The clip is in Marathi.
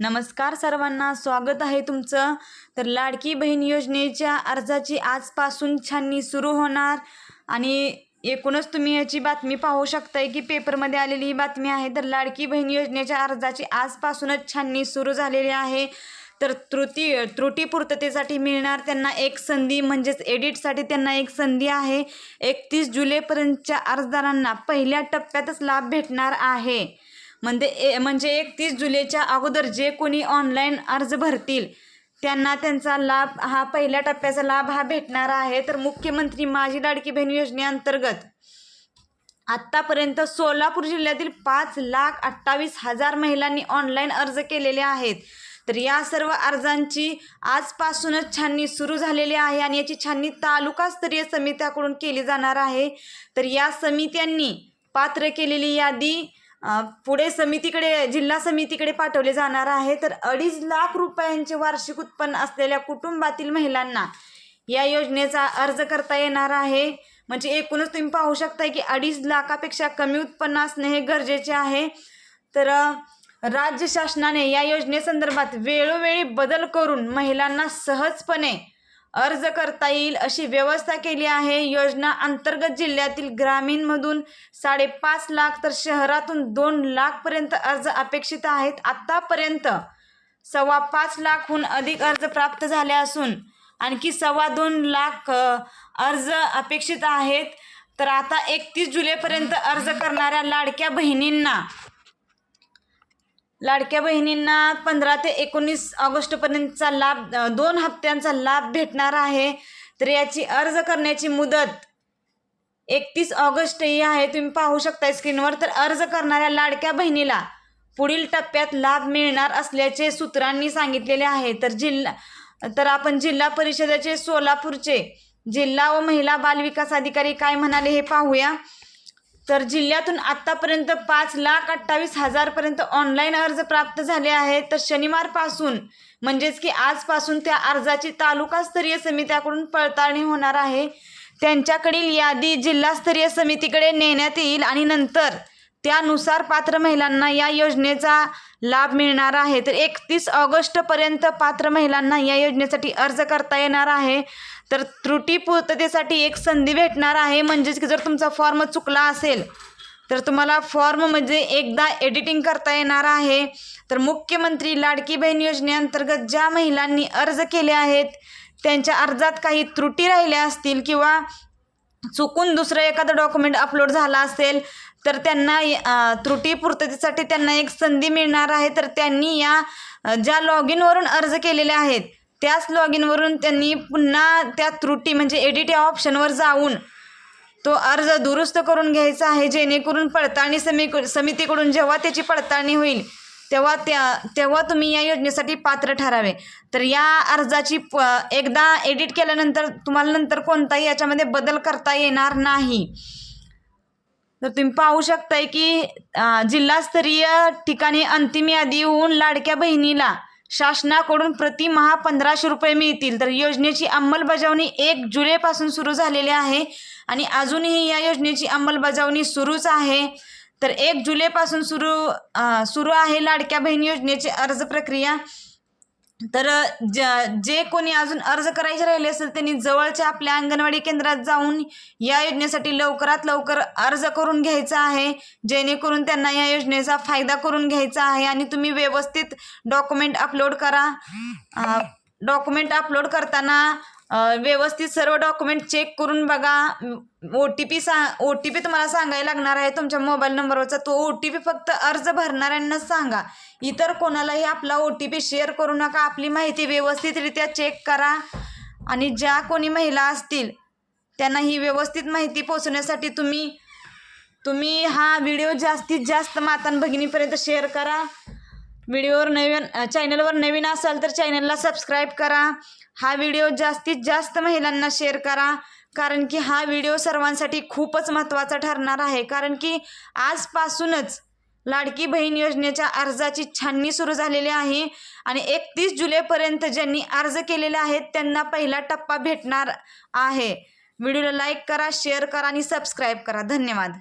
नमस्कार सर्वांना स्वागत आहे तुमचं. तर लाडकी बहीण योजनेच्या अर्जाची आजपासून छाननी सुरू होणार. आणि एकूणच तुम्ही याची बातमी पाहू शकताय की पेपरमध्ये आलेली ही बातमी आहे. तर लाडकी बहीण योजनेच्या अर्जाची आजपासूनच छाननी सुरू झालेली आहे. तर त्रुटी त्रुटी पूर्ततेसाठी मिळणार त्यांना एक संधी म्हणजेच एडिटसाठी त्यांना एक संधी आहे. एकतीस जुलैपर्यंतच्या अर्जदारांना पहिल्या टप्प्यातच लाभ भेटणार आहे. म्हणजे ए म्हणजे एकतीस जुलैच्या अगोदर जे कोणी ऑनलाईन अर्ज भरतील त्यांना त्यांचा लाभ हा पहिल्या टप्प्याचा लाभ हा भेटणार आहे. तर मुख्यमंत्री माझी लाडकी बहीण योजनेअंतर्गत आत्तापर्यंत सोलापूर जिल्ह्यातील पाच लाख अठ्ठावीस हजार महिलांनी ऑनलाईन अर्ज केलेले आहेत. तर या सर्व अर्जांची आजपासूनच छाननी सुरू झालेली आहे आणि याची छाननी तालुकास्तरीय समित्याकडून केली जाणार आहे. तर या समित्यांनी पात्र केलेली यादी पुढे समितीकडे जिल्हा समितीकडे पाठवले जाणार आहे. तर अडीच लाख रुपयांचे वार्षिक उत्पन्न असलेल्या कुटुंबातील महिलांना या योजनेचा अर्ज करता येणार आहे. म्हणजे एकूणच तुम्ही पाहू शकता की अडीच लाखापेक्षा कमी उत्पन्न असणे हे गरजेचे आहे. तर राज्य शासनाने या योजनेसंदर्भात वेळोवेळी बदल करून महिलांना सहजपणे अर्ज करता येईल अशी व्यवस्था केली आहे. योजना अंतर्गत जिल्ह्यातील ग्रामीणमधून साडेपाच लाख तर शहरातून दोन लाखपर्यंत अर्ज अपेक्षित आहेत. आत्तापर्यंत सव्वा पाच लाखहून अधिक अर्ज प्राप्त झाले असून आणखी सव्वा दोन लाख अर्ज अपेक्षित आहेत. तर आता एकतीस जुलैपर्यंत अर्ज करणाऱ्या लाडक्या बहिणींना लाडक्या बहिणींना पंधरा ते एकोणीस ऑगस्टपर्यंतचा लाभ दोन हप्त्यांचा लाभ भेटणार आहे. तर याची अर्ज करण्याची मुदत एकतीस ऑगस्ट ही आहे. तुम्ही पाहू शकता स्क्रीनवर. तर अर्ज करणाऱ्या लाडक्या बहिणीला पुढील टप्प्यात लाभ मिळणार असल्याचे सूत्रांनी सांगितलेले आहे. तर जिल्हा तर आपण जिल्हा परिषदेचे सोलापूरचे जिल्हा व महिला बालविकास अधिकारी काय म्हणाले हे पाहूया. तर जिल्ह्यातून आत्तापर्यंत पाच लाख अठ्ठावीस हजारपर्यंत ऑनलाईन अर्ज प्राप्त झाले आहेत. तर शनिवारपासून म्हणजेच की आजपासून त्या अर्जाची तालुकास्तरीय समित्याकडून पडताळणी होणार आहे. त्यांच्याकडील यादी जिल्हास्तरीय समितीकडे नेण्यात येईल आणि नंतर त्यानुसार पात्र महिलांना या योजनेचा लाभ मिळणार आहे. तर एकतीस ऑगस्टपर्यंत पात्र महिलांना या योजनेसाठी अर्ज करता येणार आहे. तर त्रुटी पूर्ततेसाठी एक संधी भेटणार आहे. म्हणजेच की जर तुमचा फॉर्म चुकला असेल तर तुम्हाला फॉर्म म्हणजे एकदा एडिटिंग करता येणार आहे. तर मुख्यमंत्री लाडकी बहीण योजनेअंतर्गत ज्या महिलांनी अर्ज केले आहेत त्यांच्या अर्जात काही त्रुटी राहिल्या असतील किंवा चुकून दुसरं एखादं डॉक्युमेंट अपलोड झाला असेल तर त्यांना त्रुटी पूर्ततेसाठी त्यांना एक संधी मिळणार आहे. तर त्यांनी या ज्या लॉग इनवरून अर्ज केलेले आहेत त्याच लॉग इनवरून त्यांनी पुन्हा त्या त्रुटी म्हणजे एडिट या ऑप्शनवर जाऊन तो अर्ज दुरुस्त करून घ्यायचा आहे. जेणेकरून पडताळणी समी समितीकडून जेव्हा त्याची पडताळणी होईल तेव्हा त्या तेव्हा तुम्ही या योजनेसाठी पात्र ठरावे. तर या अर्जाची प एकदा एडिट केल्यानंतर तुम्हाला नंतर कोणताही याच्यामध्ये बदल करता येणार नाही. तर तुम्ही पाहू शकताय की जिल्हास्तरीय ठिकाणी अंतिम यादी होऊन लाडक्या बहिणीला शासनाकडून प्रति महा पंधराशे रुपये मिळतील. तर योजनेची अंमलबजावणी एक जुलैपासून सुरू झालेली आहे आणि अजूनही या योजनेची अंमलबजावणी सुरूच आहे. तर एक जुलैपासून सुरू सुरू आहे लाडक्या बहीण योजनेची अर्ज प्रक्रिया. तर ज जे कोणी अजून अर्ज करायचे राहिले असेल त्यांनी जवळच्या आपल्या अंगणवाडी केंद्रात जाऊन या योजनेसाठी लवकरात लवकर अर्ज करून घ्यायचा आहे. जेणेकरून त्यांना या योजनेचा फायदा करून घ्यायचा आहे आणि तुम्ही व्यवस्थित डॉक्युमेंट अपलोड करा. डॉक्युमेंट अपलोड करताना व्यवस्थित सर्व डॉक्युमेंट चेक करून बघा. ओ टी पी सा ओ टी पी तुम्हाला सांगायला लागणार आहे. तुमच्या मोबाईल नंबरवरचा तो ओ टी पी फक्त अर्ज भरणाऱ्यांनाच सांगा. इतर कोणालाही आपला ओ टी पी शेअर करू नका. आपली माहिती व्यवस्थितरित्या चेक करा. आणि ज्या कोणी महिला असतील त्यांना ही व्यवस्थित माहिती पोचवण्यासाठी तुम्ही तुम्ही हा व्हिडिओ जास्तीत जास्त मातान भगिनीपर्यंत शेअर करा. व्हिडिओवर नवीन चॅनलवर नवीन असाल तर चॅनलला सबस्क्राईब करा. हा व्हिडिओ जास्तीत जास्त महिलांना शेअर करा. कारण की हा व्हिडिओ सर्वांसाठी खूपच महत्त्वाचा ठरणार आहे. कारण की आजपासूनच लाडकी बहीण योजनेच्या अर्जाची छाननी सुरू झालेली आहे आणि एकतीस जुलैपर्यंत ज्यांनी अर्ज केलेले आहेत त्यांना पहिला टप्पा भेटणार आहे. व्हिडिओला लाईक करा शेअर करा आणि सबस्क्राईब करा. धन्यवाद.